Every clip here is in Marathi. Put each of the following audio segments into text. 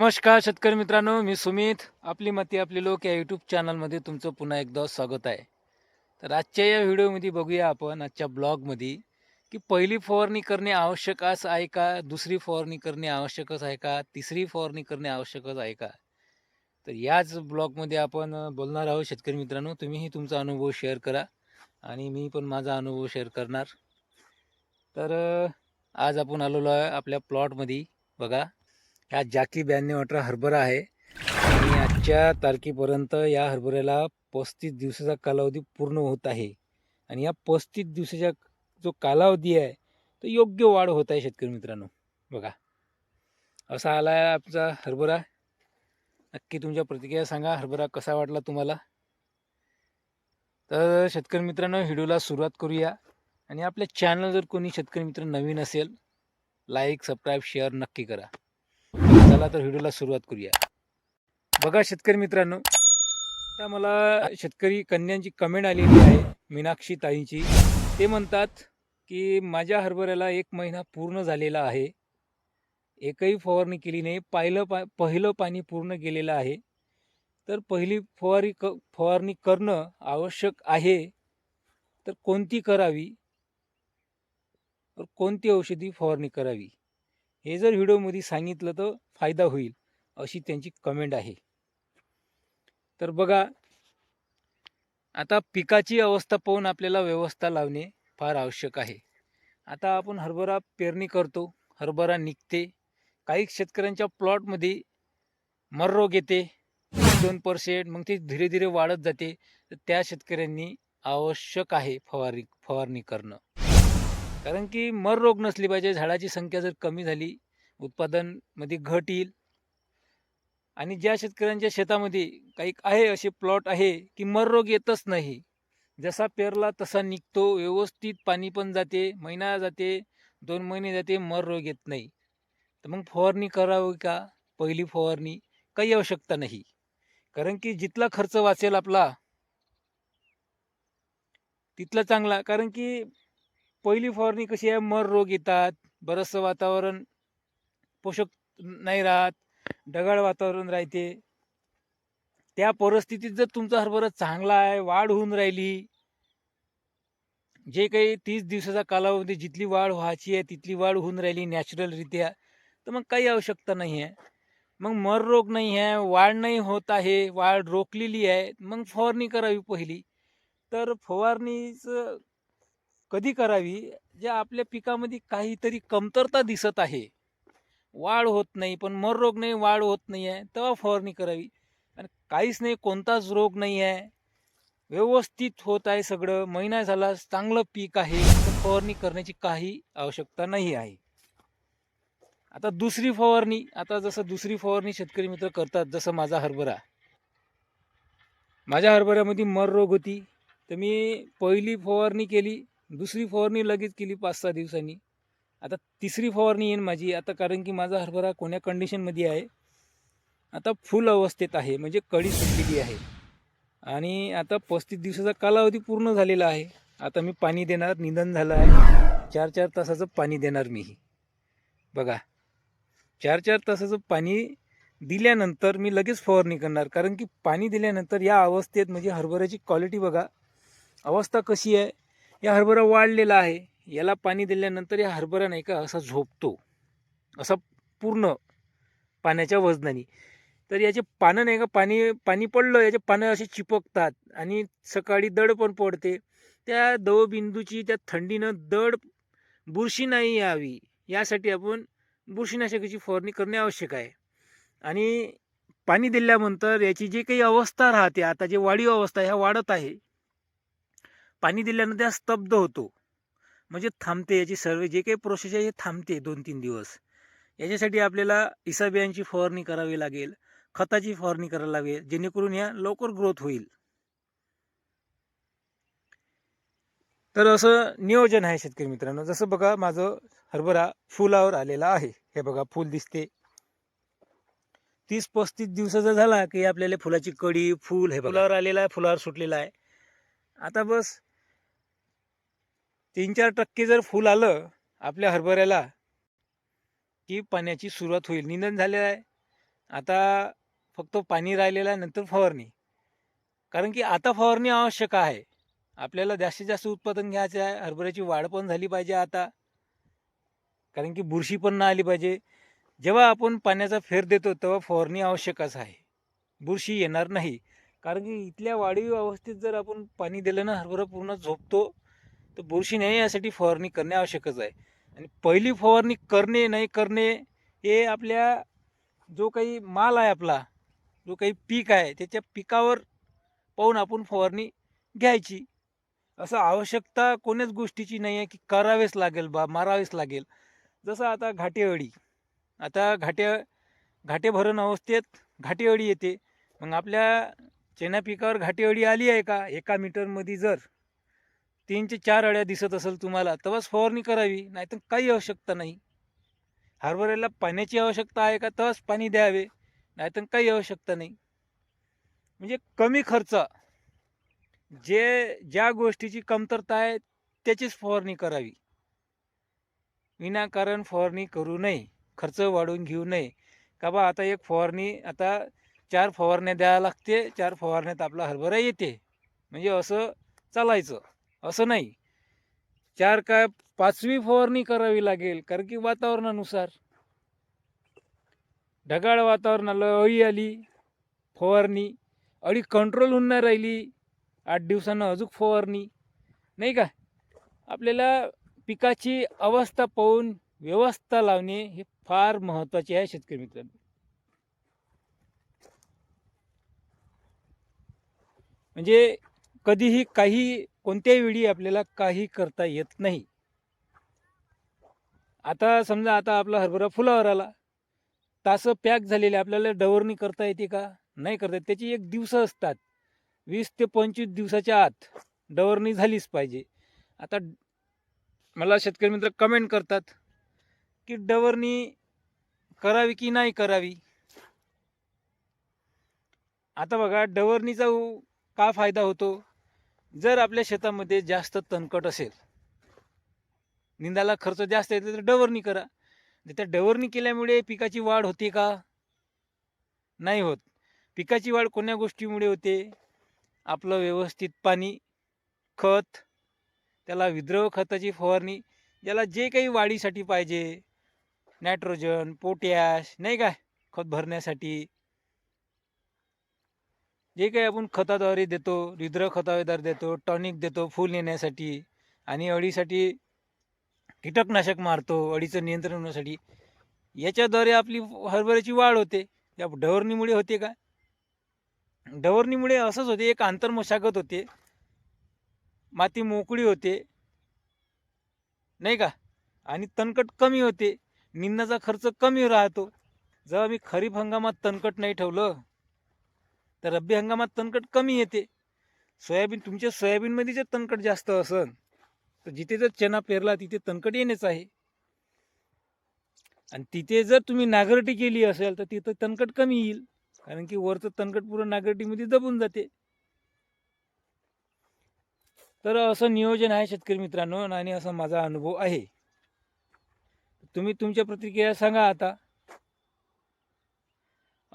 नमस्कार शेतकरी मित्रांनो मी सुमित. आपली मती आपली लोक या यूट्यूब चॅनलमध्ये तुमचं पुन्हा एकदा स्वागत आहे. तर आजच्या या व्हिडिओमध्ये बघूया आपण आजच्या ब्लॉगमध्ये की पहिली फवारणी करणे आवश्यकच आहे का? दुसरी फवारणी करणे आवश्यकच आहे का? तिसरी फवारणी करणे आवश्यकच आहे का? तर याच ब्लॉगमध्ये आपण बोलणार आहोत शेतकरी मित्रांनो. तुम्हीही तुमचा अनुभव शेअर करा आणि मी पण माझा अनुभव शेअर करणार. तर आज आपण आलेलो आहे आपल्या प्लॉटमध्ये बघा. ह्या जाकी ब्याण्णव अठरा हरभरा आहे. आणि आजच्या तारखेपर्यंत या हरभऱ्याला पस्तीस दिवसाचा कालावधी पूर्ण होत आहे. आणि या पस्तीस दिवसाचा जो कालावधी आहे तो योग्य वाढ होत आहे शेतकरी मित्रांनो. बघा. असा आला आहे आमचा हरभरा. नक्की तुमच्या प्रतिक्रिया सांगा. हरभरा कसा वाटला तुम्हाला? तर शेतकरी मित्रांनो व्हिडिओला सुरुवात करूया. आणि आपल्या चॅनल जर कोणी शेतकरी मित्र नवीन असेल लाईक सबस्क्राईब शेअर नक्की करा. चला तर व्हिडिओला सुरुवात करूया. बघा शेतकरी मित्रांनो आता मला शेतकरी कन्यांची कमेंट आलेली आहे मीनाक्षी ताईंची. ते म्हणतात की माझ्या हरभऱ्याला एक महिना पूर्ण झालेला आहे. एकही फवारणी केली नाही. पाहिलं पा पहिलं पाणी पूर्ण गेलेलं आहे. तर पहिली फवारी क फवारणी करणं आवश्यक आहे. तर कोणती करावी? तर कोणती औषधी फवारणी करावी? हे जर व्हिडिओमध्ये सांगितलं तर फायदा होईल अशी त्यांची कमेंट आहे. तर बघा आता पिकाची अवस्था पाहून आपल्याला व्यवस्था लावणे फार आवश्यक आहे. आता आपण हरभरा पेरणी करतो हरभरा निघते काही शेतकऱ्यांच्या प्लॉटमध्ये मररोग येते दोन पर्सेंट मग ते धीरे धीरे वाढत जाते. तर त्या शेतकऱ्यांनी आवश्यक आहे फवारणी फवारणी करणं. कारण की मर रोग नसली पाहिजे झाडाची संख्या जर कमी झाली उत्पादनमध्ये घट येईल. आणि ज्या शेतकऱ्यांच्या शेतामध्ये काही आहे असे प्लॉट आहे की मर रोग येतच नाही. जसा पेरला तसा निघतो व्यवस्थित पाणी पण जाते महिना जाते दोन महिने जाते मर रोग येत नाही. तर मग फवारणी करावी का? पहिली फवारणी काही आवश्यकता नाही. कारण की जितला खर्च वाचेल आपला तितला चांगला. कारण की पहिली फवारणी कशी आहे? मर रोग येतात बरंचसं वातावरण पोषक नाही राहत ढगाळ वातावरण राहते. त्या परिस्थितीत जर तुमचा हरभरा चांगला आहे वाढ होऊन राहिली जे काही तीस दिवसाचा कालावधी जिथली वाढ व्हायची आहे तिथली वाढ होऊन राहिली नॅचरलरित्या तर मग काही आवश्यकता नाही आहे. मग मर रोग नाही आहे वाढ नाही होत आहे वाढ रोखलेली आहे मग फवारणी करावी पहिली. तर फवारणीचं कधी करावी? जे आपल्या पिकामध्ये काहीतरी कमतरता दिसत आहे. वाढ होत नाही पण मर रोग नाही वाढ होत नाही आहे तेव्हा फवारणी करावी. आणि काहीच नाही कोणताच रोग नाही आहे व्यवस्थित होत आहे सगळं महिना झाला चांगलं पीक आहे तर फवारणी करण्याची काही आवश्यकता नाही आहे. आता दुसरी फवारणी आता जसं दुसरी फवारणी शेतकरी मित्र करतात जसं माझा हरभरा. माझ्या हरभऱ्यामध्ये मर रोग होती तर मी पहिली फवारणी केली दुसरी फवारणी लगेच केली पाच सहा दिवसांनी. आता तिसरी फवारणी येईन माझी. आता कारण की माझा हरभरा कोण्या कंडिशनमध्ये आहे? आता फुल अवस्थेत आहे. म्हणजे कळी सुटलेली आहे. आणि आता पस्तीस दिवसाचा कालावधी पूर्ण झालेला आहे. आता मी पाणी देणार निधन झालं आहे. चार चार तासाचं पाणी देणार मीही. बघा. चार चार तासाचं पाणी दिल्यानंतर मी लगेच फवारणी करणार. कारण की पाणी दिल्यानंतर या अवस्थेत म्हणजे हरभऱ्याची क्वालिटी बघा. अवस्था कशी आहे? या हरभरा वाढलेला आहे. याला पाणी दिल्यानंतर या हरभरा नाही का असा झोपतो. असा पूर्ण पाण्याच्या वजनाने. तर याचे पानं नाही का पाणी पाणी पडलं याचे पानं असे चिपकतात आणि सकाळी दड पण पडते. त्या दवबिंदूची त्या थंडीनं दड बुरशी नाही यावी. यासाठी आपण बुरशीनाशकाची फवारणी करणे आवश्यक आहे. आणि पाणी दिल्यानंतर याची जी काही अवस्था राहते आता जे वाढीव अवस्था ह्या वाढत आहे. पाणी दिल्यानंतर त्या स्तब्ध होतो. म्हणजे थांबते याची सर्व जे काही प्रोसेस आहे हे थांबते दोन तीन दिवस. याच्यासाठी आपल्याला इसाबियांची फवारणी करावी लागेल खताची फवारणी करावी लागेल जेणेकरून या लवकर ग्रोथ होईल. तर असं नियोजन आहे शेतकरी मित्रांनो. जसं बघा माझं हरभरा फुलावर आलेला आहे. हे बघा फुल दिसते. तीस पस्तीस दिवसाचा झाला की आपल्याला फुलाची कडी फुल हे फुलावर आलेला आहे फुलावर सुटलेला आहे. आता बस तीन चार टक्के जर फूल आलं आपल्या हरभऱ्याला की पाण्याची सुरुवात होईल. निंदन झालेलं आहे. आता फक्त पाणी राहिलेलं आहे नंतर फवारणी. कारण की आता फवारणी आवश्यक आहे. आपल्याला जास्तीत जास्त उत्पादन घ्यायचं आहे. हरभऱ्याची वाढ पण झाली पाहिजे आता. कारण की बुरशी पण नाही आली पाहिजे. जेव्हा आपण पाण्याचा फेर देतो तेव्हा फवारणी आवश्यकच आहे. बुरशी येणार नाही. कारण की इथल्या वाढीव अवस्थेत जर आपण पाणी दिलं ना हरभरा पूर्ण झोपतो. तर बुरशी नाही यासाठी फवारणी करणे आवश्यकच आहे. आणि पहिली फवारणी करणे नाही करणे हे आपल्या जो काही माल आहे आपला जो काही पीक आहे त्याच्या पिकावर पाहून आपण फवारणी घ्यायची. असं आवश्यकता कोणीच गोष्टीची नाही आहे की करावेच लागेल बा मारावेच लागेल. जसं आता घाटेअळी आता घाटे घाटे भरण अवस्थेत घाटेअळी येते. मग आपल्या चेना पिकावर घाटेअळी आली आहे का? एका मीटरमध्ये जर तीन ते चार अळ्या दिसत असेल तुम्हाला तेव्हाच फवारणी करावी नाहीतर काही आवश्यकता नाही. हरभऱ्याला पाण्याची आवश्यकता आहे का तेव्हाच पाणी द्यावे नाहीतर काही आवश्यकता नाही. म्हणजे कमी खर्च. जे ज्या गोष्टीची कमतरता आहे त्याचीच फवारणी करावी. विनाकारण फवारणी करू नये खर्च वाढवून घेऊ नये. का बा आता एक फवारणी आता चार फवारण्या द्यावं लागते चार फवारण्यात आपला हरभरा येते. म्हणजे असं चालायचं. असं नाही. चार काय पाचवी फवारणी करावी लागेल कारण की वातावरणानुसार. ढगाळ वातावरणाला अळी आली फवारणी अळी कंट्रोल होऊन नाही राहिली आठ दिवसानं अजून फवारणी नाही का? आपल्याला पिकाची अवस्था पाहून व्यवस्था लावणे हे फार महत्त्वाचे आहे शेतकरी मित्रांनो. म्हणजे कधीही काही कोणत्याही वेळी आपल्याला काही करता येत नाही. आता समजा आता आपला हरभरा फुलावर आला. तासं पॅक झालेले आपल्याला डवरणी करता येते का? नाही करता येत. त्याची एक दिवस असतात. वीस ते पंचवीस दिवसाच्या आत डवरणी झालीच पाहिजे. आता मला शेतकरी मित्र कमेंट करतात की डवरणी करावी की नाही करावी? आता बघा डवरणीचा का फायदा होतो? जर आपल्या शेतामध्ये जास्त तणकट असेल निंदाला खर्च जास्त येतो तर डवरणी करा. त्या डवरणी केल्यामुळे पिकाची वाढ होते का? नाही होत. पिकाची वाढ कोण्या गोष्टीमुळे होते? आपलं व्यवस्थित पाणी खत त्याला विद्रव खताची फवारणी ज्याला जे काही वाढीसाठी पाहिजे नायट्रोजन पोटॅश नाही काय खत भरण्यासाठी. जे काही आपण खताद्वारे देतो रुद्र खताद्वारे देतो टॉनिक देतो फूल येण्यासाठी आणि अळीसाठी कीटकनाशक मारतो अळीचं नियंत्रण होण्यासाठी याच्याद्वारे आपली हरभऱ्याची वाढ होते. या डवरणीमुळे होते का? डवरणीमुळे असंच होते एक आंतरमशागत होते. माती मोकळी होते. नाही का? आणि तणकट कमी होते. निंदाचा खर्च कमी राहतो. जेव्हा मी खरीप हंगामात तणकट नाही ठेवलं तर रब्बी हंगामात तणकट कमी येते. सोयाबीन तुमच्या सोयाबीनमध्ये जर तणकट जास्त असन तर जिथे जर चना पेरला तिथे तणकट येणेच आहे. आणि तिथे जर तुम्ही नागरटी केली असेल तर तिथं तणकट कमी येईल. कारण की वरचं तणकट पूर्ण नागरटीमध्ये दबून जाते. तर असं नियोजन आहे शेतकरी मित्रांनो आणि असा माझा अनुभव आहे. तुम्ही तुमच्या प्रतिक्रिया सांगा आता.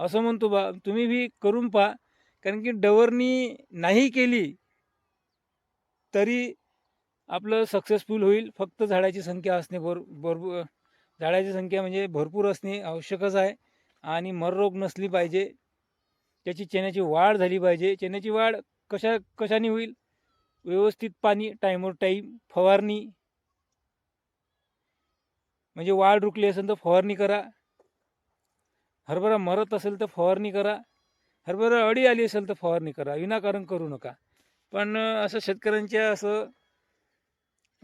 असं म्हणतो बा तुम्ही बी करून पहा. कारण की डवरणी नाही केली तरी आपलं सक्सेसफुल होईल. फक्त झाडाची संख्या असणे भर भरपूर झाडाची संख्या म्हणजे भरपूर असणे आवश्यकच आहे. आणि मररोग नसली पाहिजे. त्याची चण्याची वाढ झाली पाहिजे. चण्याची वाढ कशा कशाने होईल? व्यवस्थित पाणी टाईमवर टाईम फवारणी. म्हणजे वाढ रुकली असेल तर फवारणी करा. हरभरा मरत असेल तर फवारणी करा. हरभरा अडी आली असेल तर फवारणी करा. विनाकारण करू नका. पण असं शेतकऱ्यांच्या असं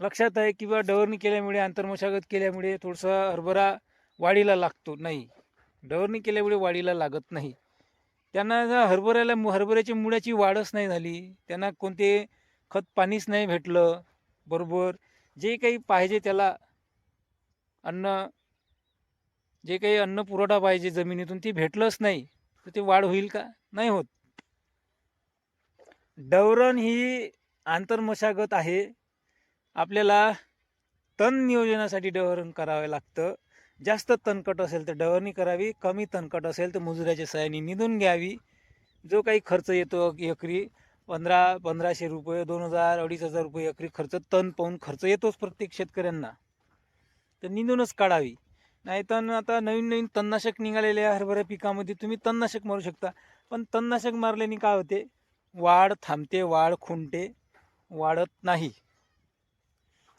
लक्षात आहे किंवा डवरणी केल्यामुळे आंतरमशागत केल्यामुळे थोडंसं हरभरा वाढीला लागतो. नाही. डवरणी केल्यामुळे वाढीला लागत नाही. त्यांना हरभऱ्याला हरभऱ्याच्या मुळ्याची वाढच नाही झाली त्यांना कोणते खत पाणीच नाही भेटलं बरोबर. जे काही पाहिजे त्याला अन्न जे काही अन्न पुरवठा पाहिजे जमिनीतून ते भेटलंच नाही तर ते वाढ होईल का? नाही होत. डवरण ही आंतरमशागत आहे. आपल्याला तण नियोजनासाठी डवरण करावं लागतं. जास्त तणकट असेल तर डवरणी करावी कमी तणकट असेल तर मजुऱ्याच्या सहाय्याने निधून घ्यावी. जो काही खर्च येतो एकरी पंधरा पंधराशे रुपये दोन हजार अडीच हजार रुपये एकरी खर्च तण पाहून खर्च येतोच प्रत्येक शेतकऱ्यांना. तर निंदूनच काढावी. नाही तर आता नवीन नवीन तणनाशक निघालेले आहे हरभरा पिकामध्ये. तुम्ही तणनाशक मारू शकता. पण तणनाशक मारल्याने काय होते? वाढ थांबते वाढ खुंटते वाढत नाही.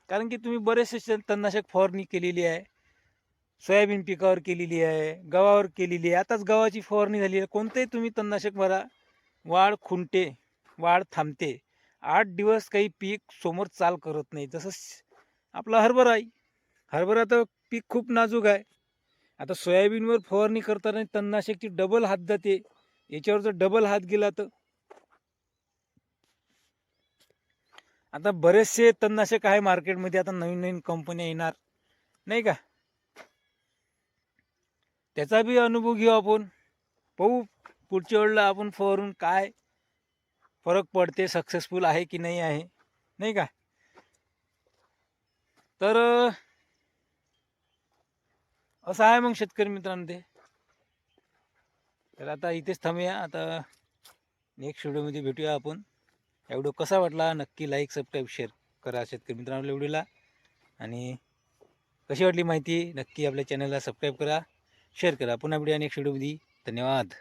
कारण की तुम्ही बरेचसे शे- तणनाशक फवारणी केलेली आहे. सोयाबीन पिकावर केलेली आहे गव्हावर केलेली आहे. आताच गव्हाची फवारणी झाली आहे. कोणतंही तुम्ही तणनाशक मारा. वाढ खुंटते वाढ थांबते. आठ दिवस काही पीक समोर चाल करत नाही. जसं आपला हरभरा आहे. हरभरा तर पीक खूप नाजूक आहे. आता सोयाबीनवर फवारणी करताना तणनाशकची डबल हात जाते. याच्यावर जर डबल हात गेला तर? आता बरेचसे तणनाशक आहे मार्केटमध्ये. आता नवीन नवीन कंपन्या येणार. नाही का? त्याचा बी अनुभव घेऊ आपण. पाहू पुढच्या वेळेला आपण फवारून काय फरक पडते सक्सेसफुल आहे की नाही आहे. नाही का? तर असं आहे मग शेतकरी मित्रांनो ते. तर आता इथेच थांबूया. आता नेक्स्ट व्हिडिओमध्ये भेटूया आपण. हा व्हिडिओ कसा वाटला? नक्की लाईक सबस्क्राईब शेअर करा शेतकरी मित्रांनो आपल्या व्हिडिओला आणि कशी वाटली माहिती? नक्की आपल्या चॅनलला सबस्क्राईब करा. शेअर करा. पुन्हा व्हिडिओ नेक्स्ट व्हिडिओमध्ये धन्यवाद.